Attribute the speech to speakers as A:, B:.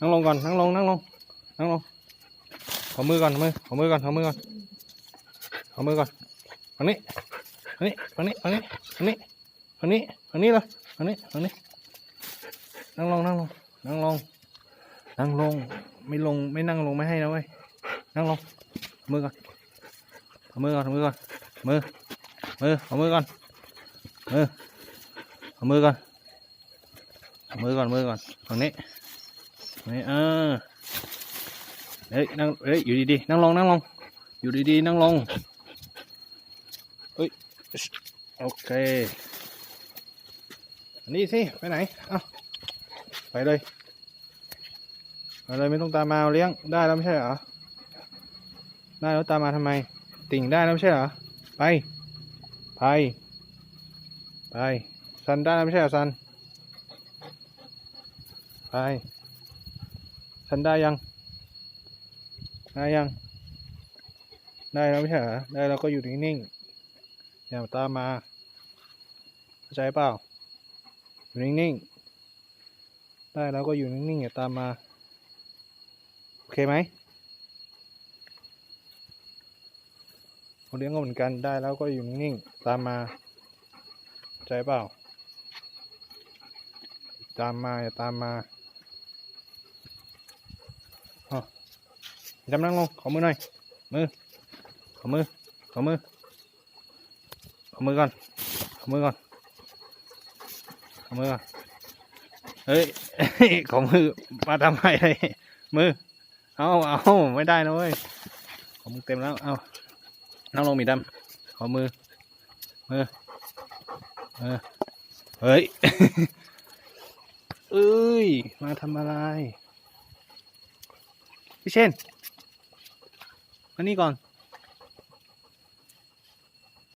A: นั่งลงก่อนนั่งลงนั่งลงนั่งลงขอมือก่อนมือขอมือก่อนขอมือก่อนขอมือก่อนฝั่งนี้ฝั่งนี้ฝั่งนี้ฝั่งนี้ฝั่งนี้ฝั่งนี้ฝั่งนี้เลยฝั่งนี้ฝั่งนี้นั่งลงนั่งลงนั่งลงนั่งลงไม่ลงไม่นั่งลงไม่ให้นะเว้ยนั่งลงมือก่อนเอามือก่อนเอามือก่อนมือมือเอามือก่อนมือเอามือก่อนมือก่อนมือก่อนฝั่งนี้ นี้เออเฮ้ยนั่งเฮ้ยอยู่ดีๆนั่งลงนั่งลงอยู่ดีๆนั่งลงเฮ้ยโอเคนนี้สิไปไหนเอาไปเลยไปเลยไม่ต้องตามมาเอาเลี้ยงได้แล้วไม่ใช่เหรอได้แล้วตามมาทำไม ติ่งได้แล้วไม่ใช่เหรอไปไปไปซันได้แล้วไม่ใช่เหรอซันไป ซันได้ยัง ได้ยัง ได้แล้วไม่ใช่เหรอได้แล้วก็อยู่นิ่งๆอย่าตามมาเข้าใจเปล่า อยู่นิ่งๆ ได้แล้วก็อยู่นิ่งๆอย่าตามมา โอเคไหมคนเลี้ยงก็เหมือนกันได้แล้วก็อยู่นิ่งๆ ตามมาเข้าใจเปล่า ตามมาอย่าตามมา จำนั่งลงขอมือหน่อย มือ ขอมือ ขอมือ ขอมือก่อน ขอมือก่อน ขอมือก่อน เฮ้ย ขอมือ มาทำไมเลยมือ เอาเอาไม่ได้นะเว้ย ขอมือเต็มแล้ว เอานั่งลงหมีดำขอมือ มือมือเฮ้ย เอ้ย มาทำอะไร พี่เช่นมานี่ก่อน